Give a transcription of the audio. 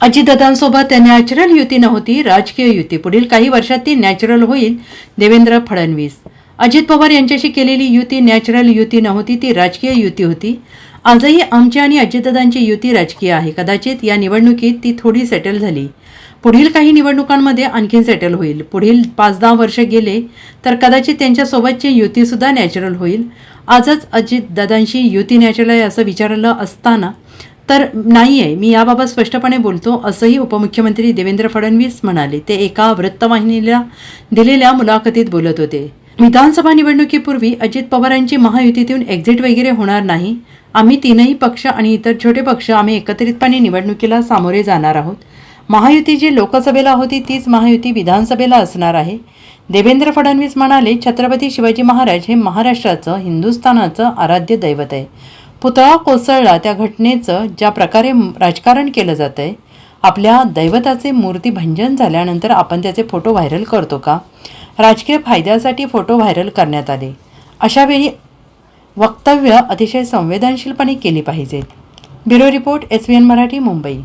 अजितदादांसोबत natural युती नव्हती राजकीय युती. पुढील काही वर्षात ती नॅचरल होईल देवेंद्र फडणवीस. अजित पवार यांच्याशी केलेली युती नॅचरल युती नव्हती ती राजकीय युती होती. आजही आमची आणि अजितदादांची युती राजकीय आहे. कदाचित या निवडणुकीत ती थोडी सेटल झाली. पुढील काही निवडणुकांमध्ये आणखीन सेटल होईल. पुढील पाच दहा वर्ष गेले तर कदाचित त्यांच्यासोबतची युतीसुद्धा नॅचरल होईल. आजच अजितदादांशी युती नॅचरल आहे असं विचारलं असताना तर नाही आहे मी याबाबत स्पष्टपणे बोलतो. असंही उपमुख्यमंत्री देवेंद्र फडणवीस म्हणाले. ते एका वृत्तवाहिनीला दिलेल्या मुलाखतीत बोलत होते. विधानसभा निवडणुकीपूर्वी अजित पवारांची महायुतीतून एक्झिट वगैरे होणार नाही. आम्ही तीनही पक्ष आणि इतर छोटे पक्ष आम्ही एकत्रितपणे निवडणुकीला सामोरे जाणार आहोत. महायुती जी लोकसभेला होती तीच महायुती विधानसभेला असणार आहे. देवेंद्र फडणवीस म्हणाले छत्रपती शिवाजी महाराज हे महाराष्ट्राचं हिंदुस्थानाचं आराध्य दैवत आहे. पुतळा कोसळला त्या घटनेचं ज्या प्रकारे राजकारण केलं जातं आहे आपल्या दैवताचे मूर्ती भंजन झाल्यानंतर आपण त्याचे फोटो व्हायरल करतो का? राजकीय फायद्यासाठी फोटो व्हायरल करण्यात आले. अशावेळी वक्तव्य अतिशय संवेदनशीलपणे केली पाहिजेत. Bureau report S V N Marathi Mumbai.